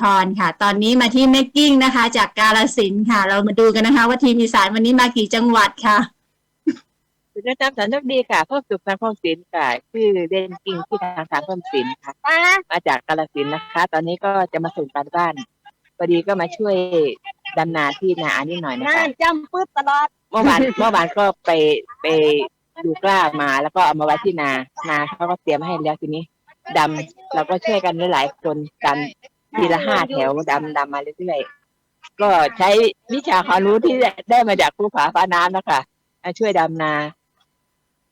พรค่ะ ตอนนี้มาที่แม็กกิ้งนะคะ จากกาลสินธุ์ค่ะ เรามาดูกันนะคะ ว่าทีมอีสานวันนี้มากี่จังหวัดค่ะสุดยอดจำสันนุกดีค่ะพ่อสุขสันพงศิลป์ค่ะชื่อเด่นกิ่งที่ทางสามพงศิลป์ค่ะมาจากกาลสินธุ์นะคะ ตอนนี้ก็จะมาส่งการบ้านพอดีก็มาช่วยดำนาที่นาอันนิดหน่อยนะนั่คะนจำปึ๊บตลอดเมื่อวานเมื่อวานก็ไปไปดูกล้ามาแล้วก็เอามาไว้ที่นานาเขาก็เตรียมให้แล้วทีนี้ดำเราก็ช่วยกันหลายๆคนดำ ทีละห้าแถวดำดำมาเรื่อยๆก็ใช้วิชาความรู้ที่ได้มาจากภูผาฟ้าน้ำนะคะมาช่วยดำนา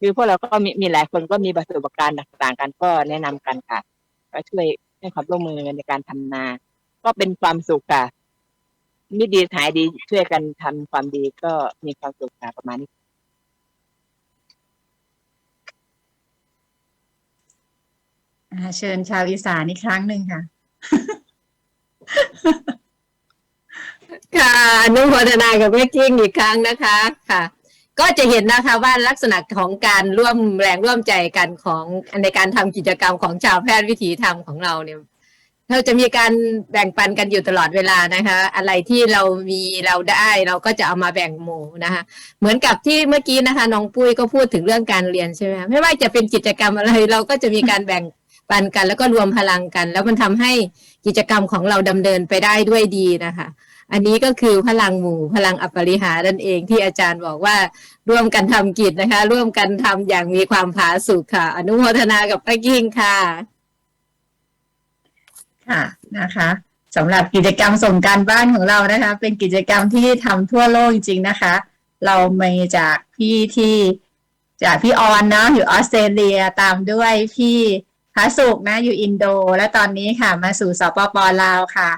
คือพวกเราก็มีมีหลายคนก็มีประสบการณ์ต่างๆกันก็แนะนำกันค่ะ ก็ช่วยให้ความร่วมมือในการทำนา ก็เป็นความสุขค่ะมิตรดีหายดีช่วยกันทำความดีก็มีความสุขค่ะประมาณนี้อ่าเชิญชาวอีสานอีกครั้งหนึ่งค่ะ ค่ะ อนุโมทนากับแม่กิ้งอีกครั้งนะคะค่ะ ก็จะเห็นนะคะว่าลักษณะของการร่วมแรงร่วมใจกันของในการทำกิจกรรมของชาวแพทย์วิถีธรรมของเราเนี่ยเราจะมีการแบ่งปันกันอยู่ตลอดเวลานะคะ อะไรที่เรามีเราได้เราก็จะเอามาแบ่งหมู่นะคะ เหมือนกับที่เมื่อกี้นะคะน้องปุ้ยก็พูดถึงเรื่องการเรียนใช่ไหมไม่ว่าจะเป็นกิจกรรมอะไร เราก็จะมีการแบ่งปันกัน แล้วก็รวมพลังกัน แล้วมันทำให้กิจกรรมของเราดำเนินไปได้ด้วยดีนะคะ อันนี้ก็คือพลังหมู่พลังอัปริหานั่นเองที่อาจารย์บอกว่าร่วมกันทำกิจนะคะ ร่วมกันทำอย่างมีความผาสุกค่ะ อนุโมทนากับป้ากิ้งค่ะ ค่ะนะคะสำหรับกิจกรรมส่งการบ้านของเรานะคะ เป็นกิจกรรมที่ทำทั่วโลกจริงๆนะคะ เรามีจากพี่ที่จากพี่ออนนะอยู่ออสเตรเลียตามด้วยพี่พระสุกนะอยู่อินโด และตอนนี้ค่ะ มาสู่สปปลาวค่ะ